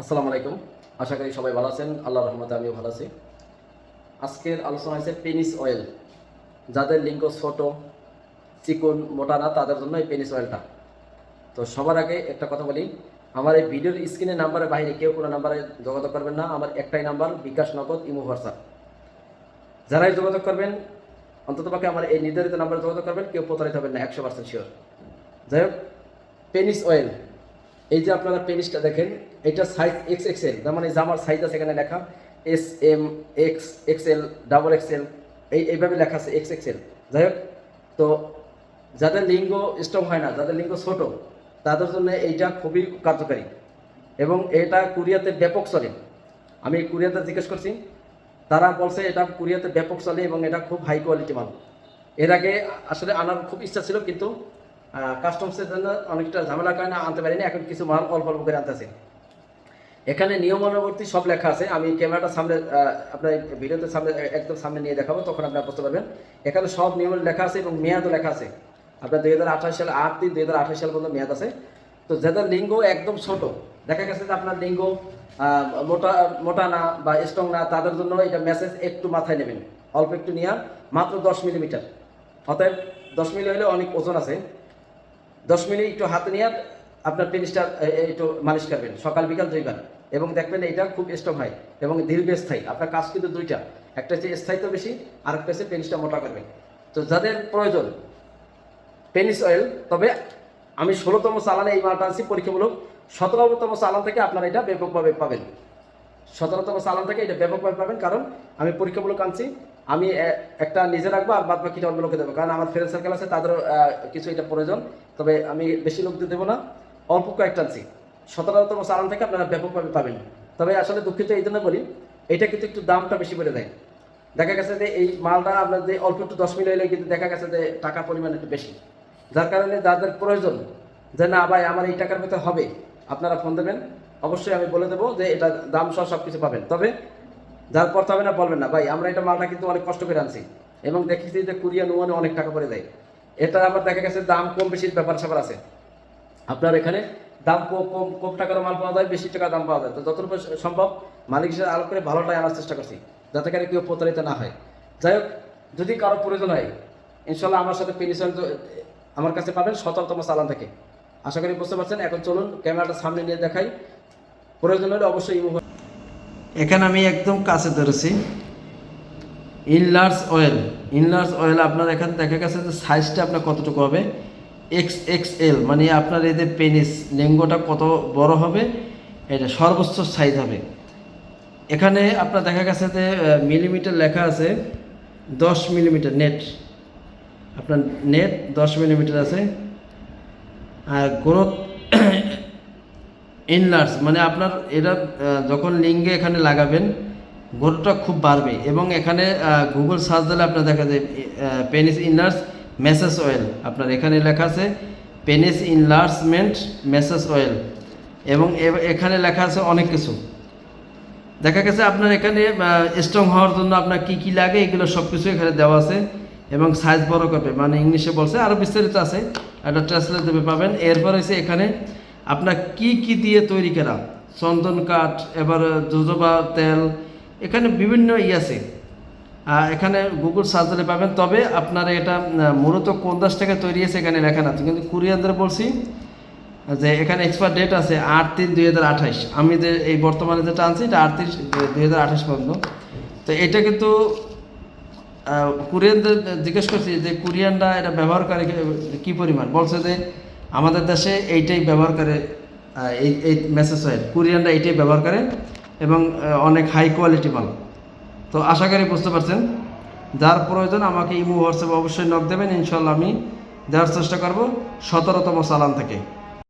আসসালামু আলাইকুম। আশা করি সবাই ভালো আছেন। আল্লাহ রহমতে আমিও ভালো আছি। আজকের আলোচনা হয়েছে পেনিস অয়েল যাদের লিঙ্গ ছোট, চিকন, মোটা না, তাদের জন্য এই পেনিস অয়েলটা তো সবার আগে একটা কথা বলি, আমার এই ভিডিওর স্ক্রিনের নাম্বারের বাইরে কেউ কোনো নাম্বারে যোগাযোগ করবেন না। আমার একটাই নাম্বার বিকাশ নগদ, ইমো, হোয়াটসঅ্যাপ। যারাই যোগাযোগ করবেন, অন্তত অন্ততপক্ষে আমার এই নির্ধারিত নাম্বারে যোগাযোগ করবেন, কেউ প্রতারিত হবেন না, একশো পার্সেন্ট শিওর যাই হোক পেনিস অয়েল এই যে আপনারা পেনিসটা দেখেন, এটা সাইজ এক্স এক্সেল তার মানে জামার সাইজ আছে এখানে লেখা S M X XL double XL এই, এইভাবে লেখা আছে এক্স এক্সেল যাই হোক, তো যাদের লিঙ্গ স্ট্রং হয় না, যাদের লিঙ্গ ছোট, তাদের জন্য এইটা খুবই কার্যকারী। এবং এটা কুরিয়াতে ব্যাপক চলে। আমি কুরিয়াতে জিজ্ঞেস করছি, তারা বলছে এটা কুরিয়াতে ব্যাপক চলে এবং এটা খুব হাই কোয়ালিটি মাল। এর আগে আসলে আনার খুব ইচ্ছা ছিল, কিন্তু কাস্টমসের জন্য অনেকটা ঝামেলা কারণে আনতে পারিনি, এখন কিছু মাল অল্প অল্প করে আনতেছে। এখানে নিয়মানুবর্তী সব লেখা আছে, আমি ক্যামেরাটা সামনে আপনার ভিডিওতে সামনে, একদম সামনে নিয়ে দেখাবো, তখন আপনারা বুঝতে পারবেন। এখানে সব নিয়ম লেখা আছে এবং মেয়াদও লেখা আছে। আপনার দুই হাজার আঠাশ সাল আট তিন দুই হাজার আঠাশ সাল পর্যন্ত মেয়াদ আছে। তো যাদের লিঙ্গ একদম ছোট, দেখা গেছে যে আপনার লিঙ্গ মোটা মোটা না বা স্ট্রং না, তাদের জন্য এটা মেসেজ একটু মাথায় নেবেন। অল্প একটু নেওয়া মাত্র দশ মিলিমিটার। অতএব দশ মিলি হলে অনেক ওজন আছে। দশ মিনিট একটু হাতে নিয়ে আপনার পেনিসটা একটু মালিশ করবেন। সকাল, বিকাল দুইবার। এবং দেখবেন এটা খুব স্ট্রং হয় এবং দীর্ঘস্থায়ী। আপনার কাজ কিন্তু দুইটা। একটা হচ্ছে স্থায়িত্ব বেশি আর একটা হচ্ছে পেনিসটা মোটা করবেন। তো যাদের প্রয়োজন, পেনিস অয়েল তবে আমি ষোলোতম চালানে এই মালটা আনছি পরীক্ষামূলক সতেরোতম চালান থেকে আপনারা এটা ব্যাপকভাবে পাবেন। সতেরোতম চালান থেকে এটা ব্যাপকভাবে পাবেন। কারণ আমি পরীক্ষামূলক আনছি আমি একটা নিজে রাখব আর বাদ বাকিটা অন্য লোকে দেবো। কারণ আমার ফ্রেন্ড সার্কেল আছে, তাদেরও কিছু এটা প্রয়োজন। তবে আমি বেশি লোক দিয়ে দেবো না। অল্প কয়েকটা আনছি। সতেরোতম চালান থেকে আপনারা ব্যাপকভাবে পাবেন। তবে আসলে দুঃখিত এই জন্য বলি, এটা কিন্তু একটু দামটা বেশি করে দেয়। দেখা গেছে যে এই মালটা আপনার যে অল্প একটু দশ মিলি হলে কিন্তু দেখা গেছে যে টাকা পরিমাণ একটু বেশি। যার কারণে যাদের প্রয়োজন যে না ভাই, আমার এই টাকার মধ্যে হবে, আপনারা ফোন দেবেন। অবশ্যই আমি বলে দেবো যে এটা দাম সহ সব কিছু পাবেন। তবে যার পড়তে না, বলবেন না, ভাই, আমরা এটা মালটা কিন্তু অনেক কষ্ট করে আনছি এবং দেখেছি যে কুরিয়া নুমানে অনেক টাকা পড়ে দেয় এটা আবার দেখা গেছে দাম কম বেশির ব্যাপার স্যাপার আছে। আপনার এখানে দাম কম কম কম টাকার মাল পাওয়া যায়, বেশি টাকা দাম পাওয়া যায়। তো যতটুকু সম্ভব মালিক হিসেবে আলো করে ভালোটাই আনার চেষ্টা করছি, যাতে করে কেউ প্রতারিত না হয়। যাই হোক, যদি কারও প্রয়োজন হয় ইনশাল্লাহ আমার সাথে পেনিসন আমার কাছে পাবেন সতেরোতম চালান থেকে। আশা করি বুঝতে পারছেন, এখন চলুন ক্যামেরাটা সামনে নিয়ে দেখাই। প্রয়োজন হলে অবশ্যই এখানে আমি একদম কাছে ধরেছি। ইনলার্স অয়েল ইনলার্স অয়েল আপনার এখানে দেখা গেছে যে সাইজটা আপনার কতটুকু হবে? এক্স এক্স এল মানে আপনার এই যে পেনিস লেঙ্গোটা কত বড় হবে? এটা সর্বোচ্চ সাইজ হবে। এখানে আপনার দেখা গেছে যে মিলিমিটার লেখা আছে, দশ মিলিমিটার নেট আপনার নেট দশ মিলিমিটার আছে। আর গ্রোথ ইনলার্স মানে আপনার এটা যখন লিঙ্গে এখানে লাগাবেন গ্রোথটা খুব বাড়বে এবং এখানে গুগল সার্চ দিলে আপনার দেখা যায় পেনিস ইনলার্স মেসেজ অয়েল আপনার এখানে লেখা আছে পেনিস ইনলার্সমেন্ট মেসেজ অয়েল এবং এখানে লেখা আছে অনেক কিছু। দেখা গেছে আপনার এখানে স্ট্রং হওয়ার জন্য আপনার কি কি লাগে, এগুলো সব কিছু এখানে দেওয়া আছে এবং সাইজ বড় করবে। মানে ইংলিশে বলছে আরও বিস্তারিত আছে, একটা ট্রান্সলেট দেবে পাবেন। এরপর হচ্ছে এখানে আপনার কি কি দিয়ে তৈরি করা? চন্দন কাঠ, এবার জোজোবা তেল, এখানে বিভিন্ন ই আছে। এখানে গুগল সার্চ দিলে পাবেন। তবে আপনার এটা মূলত কোন দেশ থেকে তৈরি হয়েছে এখানে লেখা না। কিন্তু কুরিয়ানদের বলছি যে এখানে এক্সপায়ার ডেট আছে আট তিন দুই হাজার আঠাশ আমি যে এই বর্তমানে যেটা আনছি, এটা আটত্রিশ দুই হাজার আঠাশ পর্যন্ত। তো এটা কিন্তু কোরিয়ানদের জিজ্ঞেস করছি যে কোরিয়ানরা এটা ব্যবহার করে কি পরিমাণ? বলছে যে আমাদের দেশে এইটাই ব্যবহার করে এই এই মেসেজ অয়েল কোরিয়ানরা এইটাই ব্যবহার করে এবং অনেক হাই কোয়ালিটি মাল। তো আশা করি বুঝতে পারছেন। যার প্রয়োজন আমাকে ইমো, হোয়াটসঅ্যাপে অবশ্যই নক দেবেন। ইনশাল্লাহ আমি দেওয়ার চেষ্টা করব সতেরোতম চালান থেকে।